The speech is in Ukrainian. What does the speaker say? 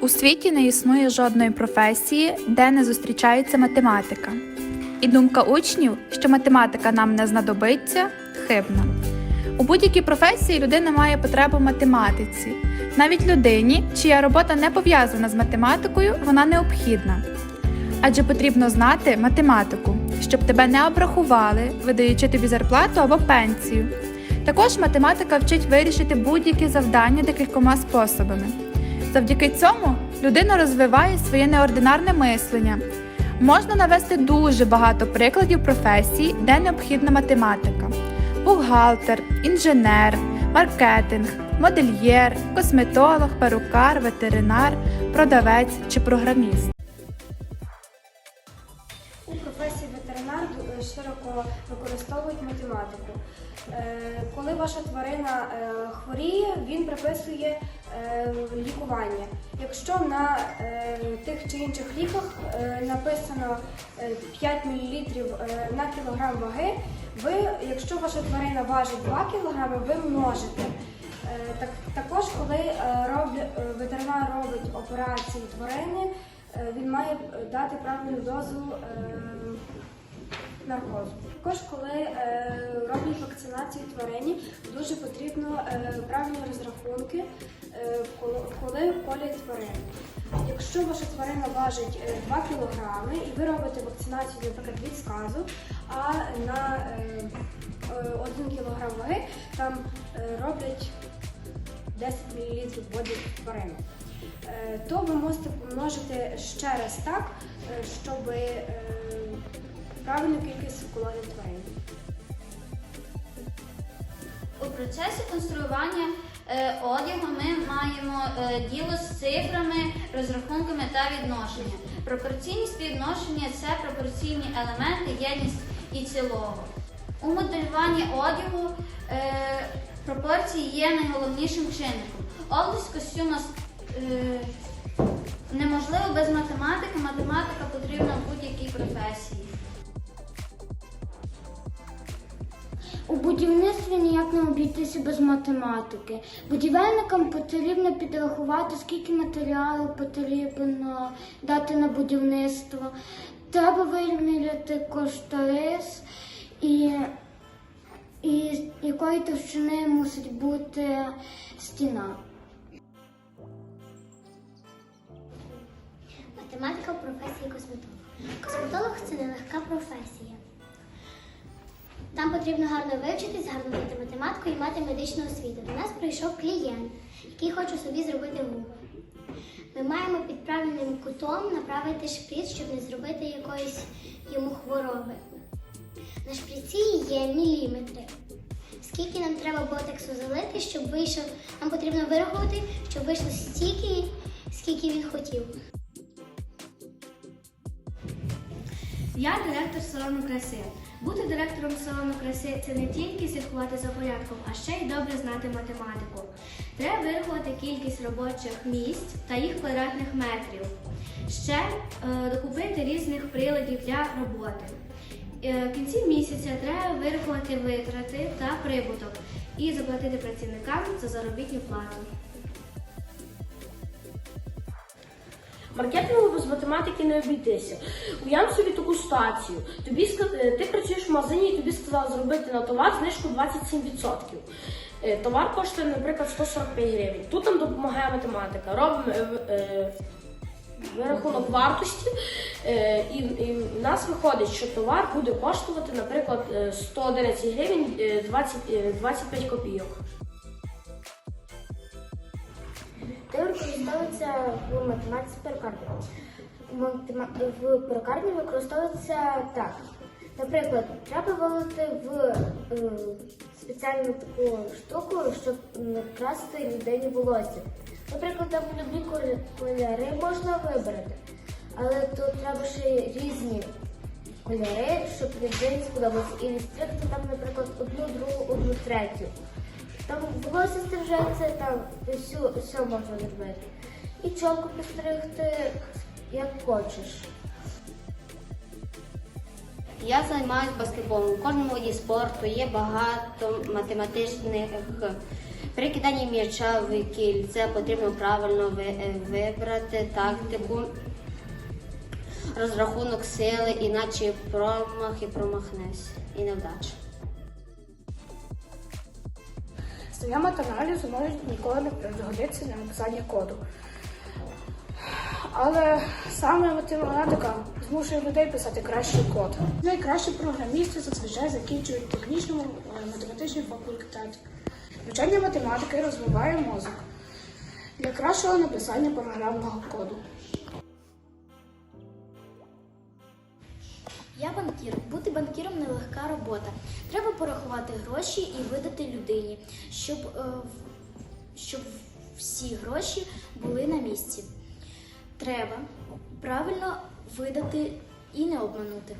У світі не існує жодної професії, де не зустрічається математика. І думка учнів, що математика нам не знадобиться, хибна. У будь-якій професії людина має потребу в математиці. Навіть людині, чия робота не пов'язана з математикою, вона необхідна. Адже потрібно знати математику, щоб тебе не обрахували, видаючи тобі зарплату або пенсію. Також математика вчить вирішити будь-які завдання декількома способами. Завдяки цьому людина розвиває своє неординарне мислення. Можна навести дуже багато прикладів професій, де необхідна математика: бухгалтер, інженер, маркетинг, модельєр, косметолог, перукар, ветеринар, продавець чи програміст. Широко використовують математику. Е, Коли ваша тварина е, хворіє, він приписує е, лікування. Якщо на тих чи інших ліках написано е, 5 мл на кілограм ваги, ви, якщо ваша тварина важить 2 кг, ви множите. Так, також, коли е, ветеринар робить операції тварини, він має дати правильну дозу наркозу. Також, коли е, роблять вакцинацію тварині, дуже потрібно е, правильні розрахунки, е, коли, колять тварину. Якщо ваша тварина важить е, 2 кг і ви робите вакцинацію, наприклад, від сказу, а на е, 1 кг ваги там е, роблять 10 мл води тварини, е, то ви можете помножити ще раз так, е, щоб е, правильну кількість вколоти тварин. У процесі конструювання е, одягу ми маємо е, діло з цифрами, розрахунками та відношення. Пропорційні співвідношення це пропорційні елементи, єдність і цілого. У моделюванні одягу е, пропорції є найголовнішим чинником. Область костюма е, неможливо без математики. Математика потрібна в будь-якій професії. У будівництві ніяк не обійтися без математики. Будівельникам потрібно підрахувати, скільки матеріалу потрібно дати на будівництво. Треба виміряти кошторис і, і якої товщини мусить бути стіна. Математика професії косметолог. Косметолог це нелегка професія. Там потрібно гарно вивчитись, гарно знати математику і мати медичну освіту. До нас прийшов клієнт, який хоче собі зробити губи. Ми маємо під правильним кутом направити шприц, щоб не зробити якоїсь йому хвороби. На шприці є міліметри. Скільки нам треба ботексу залити, щоб вийшов, нам потрібно вирахувати, щоб вийшло стільки, скільки він хотів. Я директор салону краси. Бути директором салону краси це не тільки слідкувати за порядком, а ще й добре знати математику. Треба вирахувати кількість робочих місць та їх квадратних метрів. Ще е, докупити різних приладів для роботи. Е, в кінці місяця треба вирахувати витрати та прибуток і заплатити працівникам за заробітну плату. Маркетингу без математики не обійтися. Уяв собі таку ситуацію. Тобі е, ти працюєш в магазині і тобі сказали зробити на товар знижку 27%. Е, Товар коштує, наприклад, 145 гривень. Тут нам допомагає математика. Робимо е, вирахунок вартості, і, в нас виходить, що товар буде коштувати, наприклад, е, 111 гривень е, 20, е, 25 копійок. Де використовується в математиці перукарні? В перукарні використовується так. Наприклад, треба вилити в е, спеціальну таку штуку, щоб не красти людині волосся. Наприклад, там любі кольори можна вибрати, але тут треба ще різні кольори, щоб людині сподобалося. І відстригти там, наприклад, одну, другу, одну третю. Там волосся стрижеться, там всю, все можна зробити. І чолку постригти як хочеш. Я займаюся баскетболом. У кожному виді спорту є багато математичних. При м'яча в кільце потрібно правильно е, вибрати тактику, розрахунок сили, іначе промах і промахнеш, і невдача. Знання матаналізу можуть ніколи не пригодитися для написання коду. Але саме математика змушує людей писати кращий код. Найкращі програмісти зазвичай закінчують технічному е, математичний факультет. Навчання математики розвиває мозок для кращого написання програмного коду. Я банкір. Бути банкіром нелегка робота. Треба порахувати гроші і видати людині, щоб, е, щоб всі гроші були на місці. Треба правильно видати і не обманути.